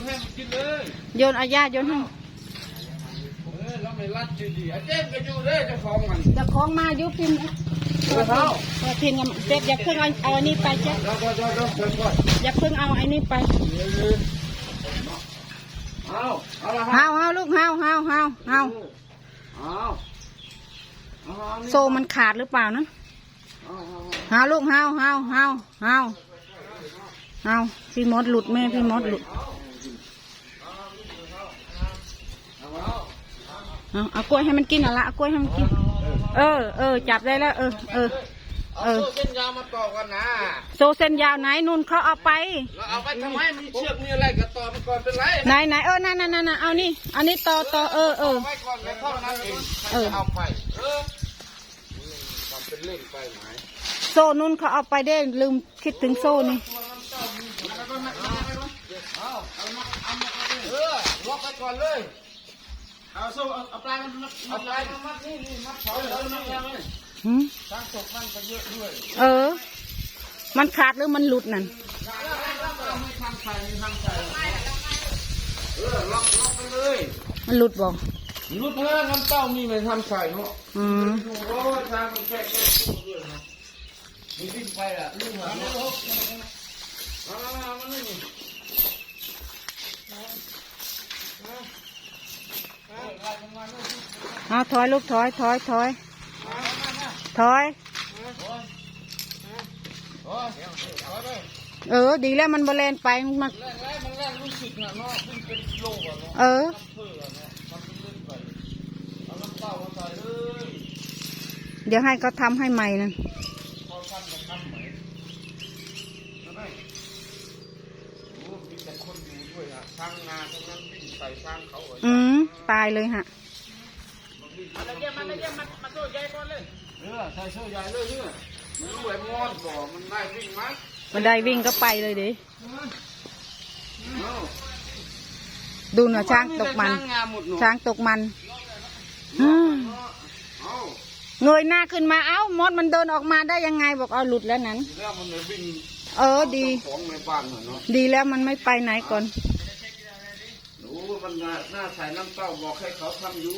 นให้มันกินเลยโยนเอาย่าโยนให้เออแล้วไม่รัดดีๆไอ้เจ๊ก็อยู่เลยเจ้าของมันเจะคล้าของมายุพิมพ์เออเขาเออพิมพ์กันเจ็บอย่าเพิ่งเอาเอาอันนี้ไปเจ็บเดี๋ยวเดี๋ยวเดี๋ยวเดี๋ยวเดี๋ยวก่อนอย่าเพิ่งเอาอันนี้ไปเอาเอาละเฮาเฮาลูกเฮาเฮาเฮาเฮาเอาเอาเอาโซมันขาดหรือเปล่านะเอาเอาเฮาลูกเฮาเฮาเฮาเฮาเฮาพี่มดหลุดแม่พี่มดหลุด เอาเอากล้วยให้มันกินเอาละเอากล้วยให้มันกิน เออเออจับได้แล้ว เออเออ เอาโซ่เส้นยาวมาต่อกันนะโซเส้นยาวไหนนุ่นเขาเอาไป เราเอาไปทำไมมีเชือกมีอะไรก็ต่อไปก่อนเป็นไรไหนไหนเออนั่นนั่นนั่นเอานี่อันนี้ต่อต่อเออเออาไว้ก่อนแล้วเท่านั้นเองใครเออ จะเอาไปเออทำเป็นเล่นไปไหมโซนุ่นเขาเอาไปได้ลืมคิดถึงโซนี่เอาเอามาเอามาเออล็อกไปก่อนเลย เอาโซ่เอาปลายมันมัดปลายมันมัดนี่นี่มัดเสาเลยมัดแล้วเลยหืมทางตกมันก็เยอะด้วย เออ มันขาดหรือมันหลุดนั่นเออล็อกล็อกไปเลยมันหลุดบอกรูดเพื่อน้ำเต้ามีไม่ทำใส่เนาะอืมโอ้ทางมันแค่แค่ตู้ด้วยเนะมีวิ่งไปอะลูกหลานเนาะมามามามานี่ เอาถอยลูกถอยถอยถอยถอย เออ ดีแล้วมันบแลนไปมันมาแรกแรกมันแรกรู้สึกนะเนาะวิ่งเลกอะเนาะเอเพื่อเนาะมันเป็นเล่นไปเอเดี๋ยวให้เขาทำให้ใหม่นั่นเอาได้โอ้มีแต่คนอยู่ ด้วยอะสร้างงานทั้งนั้นวิ่งใส่สร้างเขาอะอืมตายเลยฮะอะไรเยี่ยมมันอะไรเยี่ยมมันมาโซ่ใหญ่ก่อนเลยเออใส่โซ่ใหญ่เลยเนี่ยมันรวยมอดบ่มันได้วิ่งไหมมันได้วิ่งก็ไปเลยดิเอาดูหน่ะช้างตกมันช้างงามหมดหนูช้างตกมันอืมเอาเงยหน้าขึ้นมาเอ้ามดมันเดินออกมาได้ยังไงบอกเอาหลุดแล้วนั้น ทีแรกมันเลยวิ่ง เออดี ของในบ้านเหรอเนาะดีแล้วมันไม่ไปไหนก่อน หนูมันน่าหน้าใส่น้ำเต้าบอกให้เขาทำอยู่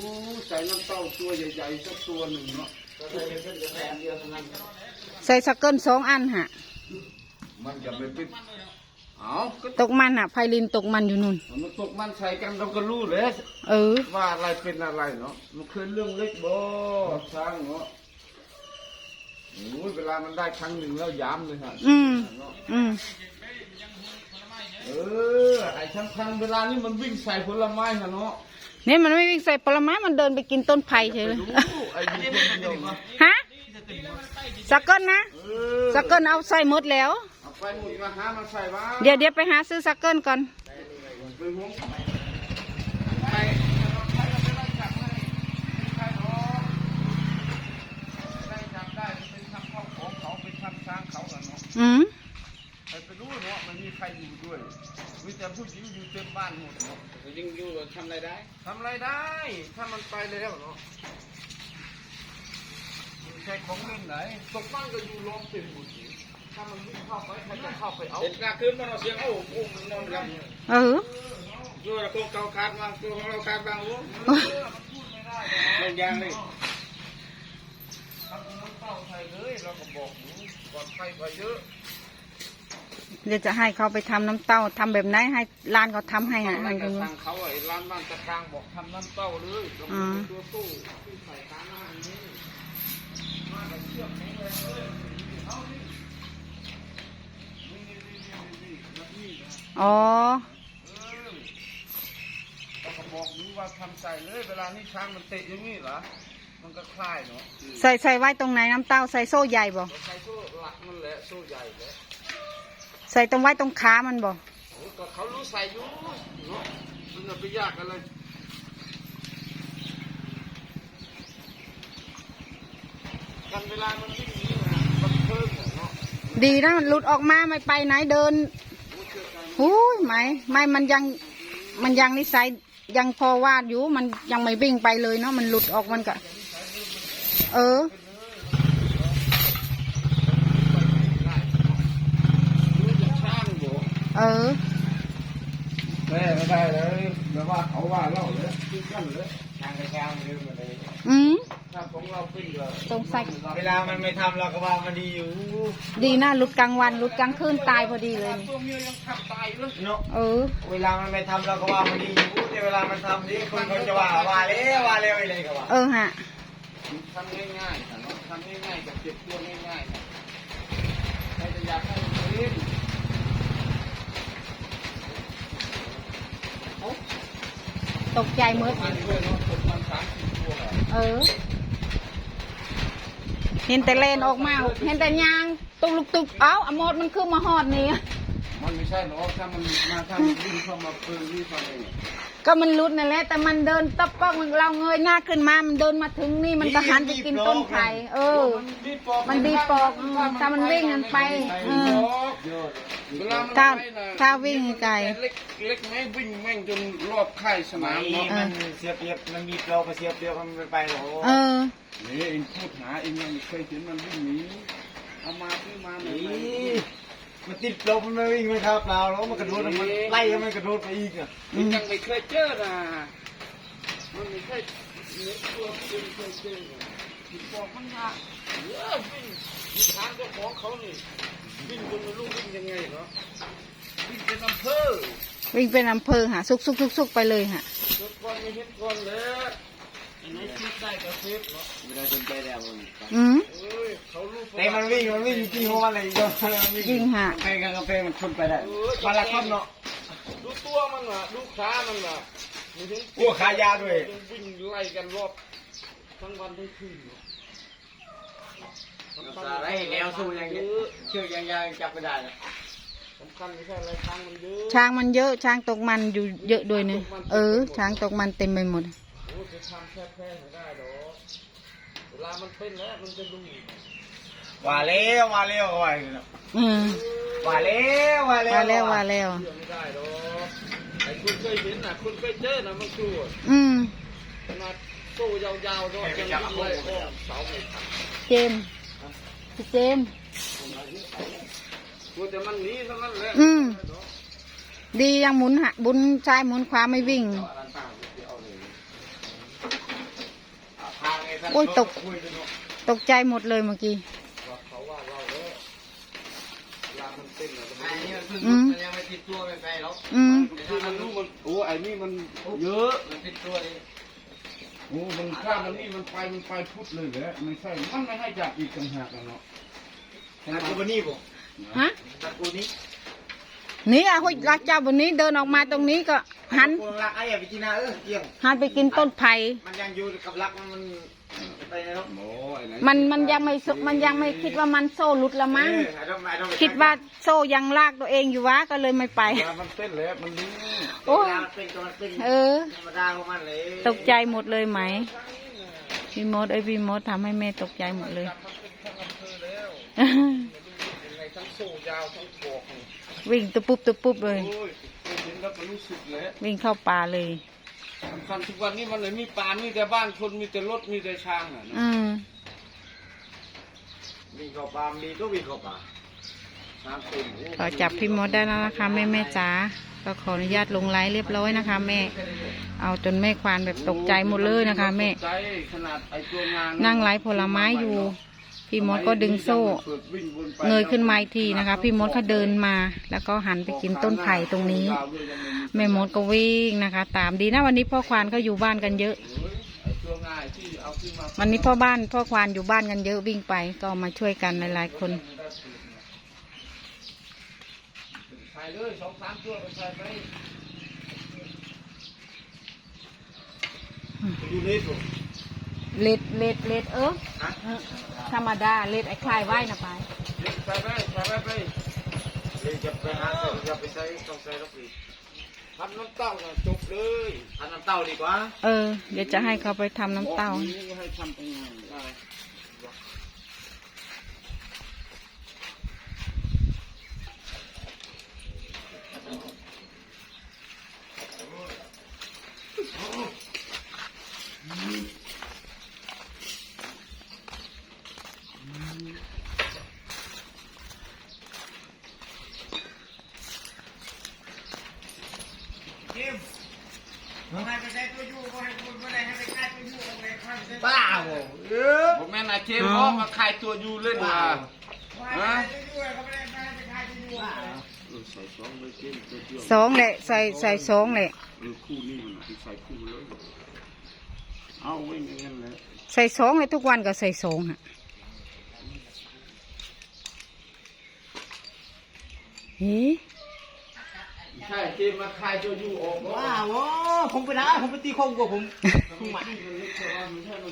ใส่น้ำเต้าตัวใหญ่ๆสักตัวหนึ่งเนาะก็ใส่แค่แค่เดียวเท่านั้นใส่สักเกิลสองอันฮะมันจะไปปิดเอาก็ตกมันอะไพลินตกมันอยู่นู่น มันตกมันใส่กันเราก็รู้เลยเออ ว่าอะไรเป็นอะไรเนาะมันคือเรื่องเล็กบ่ช้างเนาะ โอ้ยเวลามันได้ครั้งหนึ่งแล้วย้ำเลยฮะอืมเนาะอืม เออไอ้ทั้งคันเวลานี้มันวิ่งใส่ผลไม้ฮะเนาะนี่มันไม่วิ่งใส่ผลไม้มันเดินไปกินต้นไผ่เฉยเลย รู้ไอ้อยู่คนเดียวนะฮะสักเกิลนะเออสักเกิลเอาใส่หมดแล้ว เอาไปหมดมาหามาใส่บ้าเดี๋ยวเดี๋ยวไปหาซื้อสักเกิลก่อน ไปห่วงไปใครก็ไม่ได้จับให้ใครหรอกได้จับได้เป็นทำข้าวของเขาเป็นทำช้างเขาเหรอเนาะอืมใครไปรู้เนาะมันมีใครอยู่ด้วยมีแต่ผู้หญิงอยู่เต็มบ้านหมดเนาะยิงอยู่ทำอะไรได้ทำอะไรได้ ถ้ามันไปแล้วเนาะใช่ของเล่นไหนตกบ้านก็อยู่ล้อมเต็มหมดอยู่ถ้ามันวิ่งเข้าไปใครจะเข้าไปเอาเห็นกลางคืนมันเอาเสียงเอ้าโอ้มันนอนกันเอออยู่ระโคงเกาคาดมาตัวของเราคาดบางโอ้โอ้ยลงยางเลยทำน้ำเต้าใส่เลยเราก็บอกอยู่ ก่อนไปไปเยอะเดี๋ยวจะให้เขาไปทำน้ำเต้าทำแบบไหนให้ร้านเขาทำให้อะอะไรให้กัดูทางเขาไอ้ร้านบ้านตะกลางบอกทำน้ำเต้าเลยลงอืม ตัวตู้ที่ใส่ตามหน้านี้มาแต่เชือกแข็งแรงเลยเอาดินี่นี่นี่นี่นี่นี่นะอ๋อเราก็บอกอยู่ว่าทำใส่เลย เวลานี้ช้างมันเตะอย่างนี้เหรอมันก็คลายเนาะ ใส่ใส่ไว้ตรงไหนน้ำเต้าใส่โซ่ใหญ่บ่ ใส่โซ่หลั กมันแหละโซ่ใหญ่แหละใส่ตรงไว้ตรงขามันบ่โอ้ก็เขารู้ใส่อยู่เนาะมันจะไปยากอะไรกันเวลามันวิ่งหนี้นะมันเพิ่มเนาะดีนะมันหลุดออกมาไม่ไปไหนเดินหูยไหมไม่มันยังมันยังนิสัยยังพอวาดอยู่ มันยังไม่วิ่งไปเลยเนาะมันหลุดออกมันก็เออ รู้จะช่างบ่ เออแม่ไม่ได้เลยเดี๋ยวว่าเขาว่าเล่าเลยขึ้นกันเลยทางกระเช้ามันลืมมาเลยอืมถ้าของเราปิ้งเลยสงสัยเวลามันไม่ทำเราก็ว่ามันดีอยู่ดีนะหลุดกลางวันหลุดกลางคืนตายพอดีเลยนี่ตัวเมียยังขับตายเลยเนาะเออ เวลามันไม่ทำเราก็ว่ามันดีอยู่แต่เวลามันทำนี่คนเขาจะว่าว่าแล้วว่าแล้วอะไรก็ว่าเออฮะทำง่ายๆค่ะเนาะทำง่ายๆกับเจ็บตัวง่ายๆค่ะใครจะอยากให้มันปิ้ง ตกใจมืดเออ เห็นแต่เลนออกมา เห็นแต่ยาง ตุกลุกตุกเอ้าอมดมันคือมาหอดนี่มันไม่ใช่หรอกถ้ามันมาถ้ามันวิ่งเข้ามาเปิงนี่ฟังเอง ก็มันรุดนั่นแหละแต่มันเดินต๊อกป๊อกมันเราเงยหน้าขึ้นมามันเดินมาถึงนี่มันก็หันไปกินต้นไผ่เออ มันดีปอกอืมถ้ามันวิ่งกันไปเออเวลามันถ้าไปน่ะถ้าวิ่งไกลเล็กเล็กแม่วิ่งแม่งจนรอบค่ายสมันามเนาะนเสียเปรียบมันมีเราก็เสียเปรียบมันไม่ไปหรอกเออนี่เองพูดหาเองยังไม่เคยเห็นมันวิ่งหนีเอามาที่มาหน่อยนี่ มันติดลมมันไม่วิ่งไม่ครับเปล่าแล้วมันกระโดดมันไล่แล้วมันกระโดดไปอีกอะเองยังไม่เคยเจอนะมันไม่เคยเนื้อตัวเป็นเคยเจอนะที่บอกมันว่าเออวิ่งมีทางเจ้าของเขานี่วิ่งจนไม่รู้วิ่งยังไงเหรอวิ่งเป็นอำเภอวิ่งเป็นอำเภอหาซุกซุกซุกซุกไปเลยฮะจนก่อนไม่เห็นก่อนเลย อันไหนคิดได้ก็เซฟเหรอไม่ได้สนใจแล้วมันอืมเอ้ยเขารู้ประแต่วัมันติวิ่งมันวิ่งจริงๆเพราะว่าอะไรก็ยิงหะกาแฟกับกาแฟมันชนไปได้มาละคนเนาะดูตัวมันอะดูขามันอะไม่เห็นอ้วกขายาวด้วยวิ่งไล่กันรอบทั้งวันทั้งคืนเนอะอะไรแนวสู้อย่างเงี้ยเชือกยางๆจับไม่ได้นะสำคัญไม่ใช่อะไรทางมันเยอะช้างมันเยอะช้างตกมันอยู่เยอะด้วยเนี่ยเออ ช้างตกมันเต็มไปหมดโอ้จะทำแค่แพ้ไม่ได้หรอกเวลามันเป็นแล้วมันจะดูว่าแล้วว่าแล้วว่าอีกแล้วอืมว่าแล้วว่าแล้วว่าแล้วว่าแล้วเชื่อไม่ได้หรอกไอ้คุณเคยเห็นน่ะคุณเคยเจอน่ะมันกลัวอืมขนาดโซ่ยาวๆเนาะยังวิ่งไล่อ้อมเสาไม่ทันเจมส์พี่เจมส์กลัวแต่มันหนีเท่านั้นแหละอืมดียังหมุนหะบุญซ้ายหมุนขวาไม่วิ่ง โอ้ยตก ตกใจหมดเลยเมื่อกี้เขาว่าเราเด้อเวลามันเป็นน่ะมันอันนี้มันเพิ่งอืมมันยังไม่ติดตัวไปไปหรอกอืมคือมันรู้มันโอ้ไอ้นี่มันเยอะ มันติดตัวเลยโอ้ มันข้ามมันนี่มันไปมันไปพุดเลยแหละไม่ใช่ มันไม่ให้จับอีกต่างหากอะเนาะตัดกูบนนี่ป่ะฮะตัดกูนี้นี่อะคุยรักเจ้าบนนี้เดินออกมาตรงนี้ก็หันกูรักไอ้อย่าไปกินนะเออเกี่ยงหันไปกินต้นไผ่ มันยังอยู่กับรักมัน มันไปไหนหรอกโอ้ไอ้ไหนมันมันยังไม่สุมันยังไม่คิดว่ามันโซ่หลุดละมั้งเออไอ้ต้องไอ้ต้องไปคิดว่าโซ่ยังลากตัวเองอยู่วะก็เลยไม่ไปเวลามันเต้นแล้วมันรู้โอ้เวยลามันเป็นก็มันเป็นเออธรรมดาของมันเลยตกใจหมดเลยไหมพี่มดเอ้ยพี่มดทำให้แม่ตกใจหมดเลยมันเป็นทั้งอำเภอแล้วยังไงทั้งโซ่ยาวทั้งปอกวิ่งตุบปุ๊บตุบปุ๊บเลยโอ้ยเคยเห็นแล้วก็รู้สึกแล้ววิ่งเข้าป่าเลย สำคัญทุกวันนี้มันเลยมีป่ามีแต่บ้านคนมีแต่รถมีแต่ช้างอะเนอะอืมวิ่งเข้าป่ามีก็วิ่งเข้าป่าช้างเต็มโอ้ขอจับพี่มดได้แล้วนะคะแม่แม่จ๋าก็ขออนุญาตลงไลฟ์เรียบร้อยนะคะ แม่ เอาจนแม่ควานแบบตกใจหมดเลยนะคะ แม่ ตกใจขนาดไอ้ตัวงานนั่งไลฟ์ผลไม้อยู่ พี่มดก็ดึงโซ่ เงยขึ้นมาอีกทีนะคะ พี่มดเขาเดินมา แล้วก็หันไปกินต้นไผ่ตรงนี้ แม่มดก็วิ่งนะคะ ตามดีนะวันนี้พ่อควานก็อยู่บ้านกันเยอะ วันนี้พ่อบ้านพ่อควานอยู่บ้านกันเยอะวิ่งไปก็มาช่วยกันหลายๆคนใส่เลยสองสามตัวไปใส่ไปอยู่นี่ผม เล็ดเล็ดเล็ดเออฮะเออธรรมดาเล็ดไอ้คลายไว้นะไปใส่ไปใส่ไปไปเลยจะไปหาใส่จะไปใส่ต้องใส่รถปีทำน้ำเต้าน่ะจบเลยทำน้ำเต้าดีกว่า เออ เดี๋ยวจะให้เขาไปทำน้ำเต้าบอกนี้ให้ทำตรงนั้นได้ ผมแม่นายเจมส์พ่อมาขายตัวอยู่เล่นมาฮะสองเลยเจมส์ตัวเดียวสองแหละใส่ใส่สองแหละเออคู่นี้มันใส่คู่เลยเอาไว้อย่างนั้นแหละใส่สองเลยทุกวันก็ใส่สองฮะเฮ้ใช่เจมมาขายตัวอยู่ออกบ้าบ่ผมไปนะผมไปตีคงกับผมคุณหมายถึงมันจะว่ามันใช่มั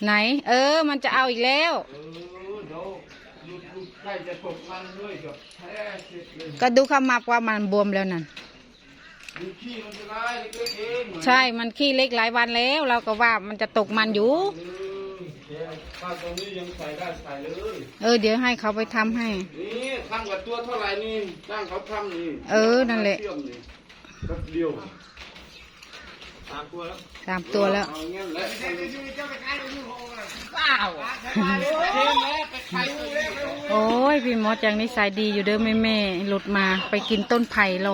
นจะเอาเยอะหมดไหน เออ มันจะเอาอีกแล้วเออเดี๋ยวลูกลูกใกล้จะตกมันด้วยกับแท้เสร็จเลยก็ดูขมับว่ามันบวมแล้วนั่นดูขี้มันจะได้เล็กๆเองเหมือนใช่ มันขี้เล็กหลายวันแล้ว เราก็ว่ามันจะตกมันอยู่เออแกป้าตรงนี้ยังใส่ได้ใส่เลยเออเดี๋ยวให้เขาไปทำให้ นี่ทำกับตัวเท่าไหร่นี่จ้างเขาทำนี่ เออ นั่นแหละเชื่อมนี่แป๊บเดียว ตามตัวแล้วตามตัวแล้วเอาเงี้ยแหละบ้าบ่เจมส์แหละไปขายตัวอยู่โอ้ยพี่มดยังนิสัยดีอยู่เด้อแม่แม่ๆหลุดมาไปกินต้นไผ่โล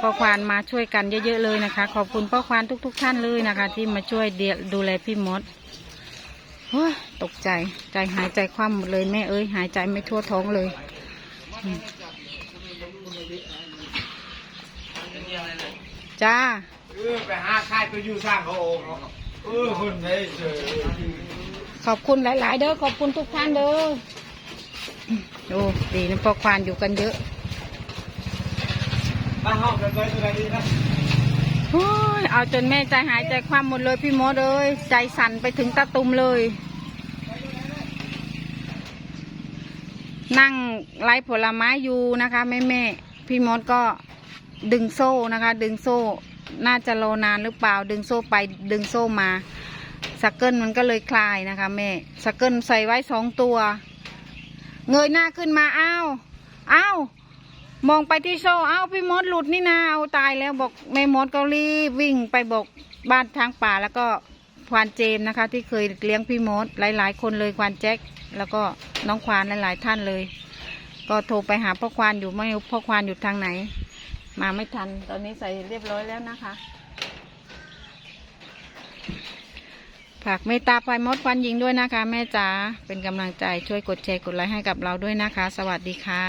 พ่อควานมาช่วยกันเยอะๆเลยนะคะ ขอบคุณพ่อควานทุก ๆ ท่านเลยนะคะ ที่มาช่วยเดียดูแลพี่มดโอ้ยตกใจใจหายใจคว่ำหมดเลยแม่เอ้ยหายใจไม่ทั่วท้องเลยอืมจ้า เออไปหาค่ายตัวอยู่สร้างเขาโอ้เออคนไหนเจอขอบคุณหลาย ๆ เด้อขอบคุณทุกท่านเด้อโอ้ดีนะพ่อควานอยู่กันเยอะบ้านห้องกันไว้ตัวไหนดีนะโอ้ยเอาจนแม่ใจหายใจความหมดเลยพี่มดเอ้ยใจสั่นไปถึงตาตุมเลย นั่งไล่ผลไม้อยู่นะคะแม่แม่ๆพี่มดก็ดึงโซ่นะคะ ดึงโซ่ น่าจะรอนานหรือเปล่า ดึงโซ่ไปดึงโซ่มาสักเกิลมันก็เลยคลายนะคะแม่สักเกิลใส่ไว้สองตัว เงยหน้าขึ้นมาอ้าวอ้าวมองไปที่โซ่อ้าวพี่มดหลุดนี่นาเอาตายแล้วบอกแม่มดก็รีบวิ่งไปบอกบ้านทางป่าแล้วก็ควานเจมนะคะ ที่เคยเลี้ยงพี่มดหลาย ๆ คนเลยควานแจ็คแล้วก็น้องควานหลาย ๆ ท่านเลย ก็โทรไปหาพ่อควานอยู่ไม่พ่อควานอยู่ทางไหน มาไม่ทัน ตอนนี้ใส่เรียบร้อยแล้วนะคะ ฝากเมตตาพายมดควันยิงด้วยนะคะ แม่จ๋าเป็นกำลังใจช่วยกดแชร์กดไลค์ให้กับเราด้วยนะคะ สวัสดีค่ะ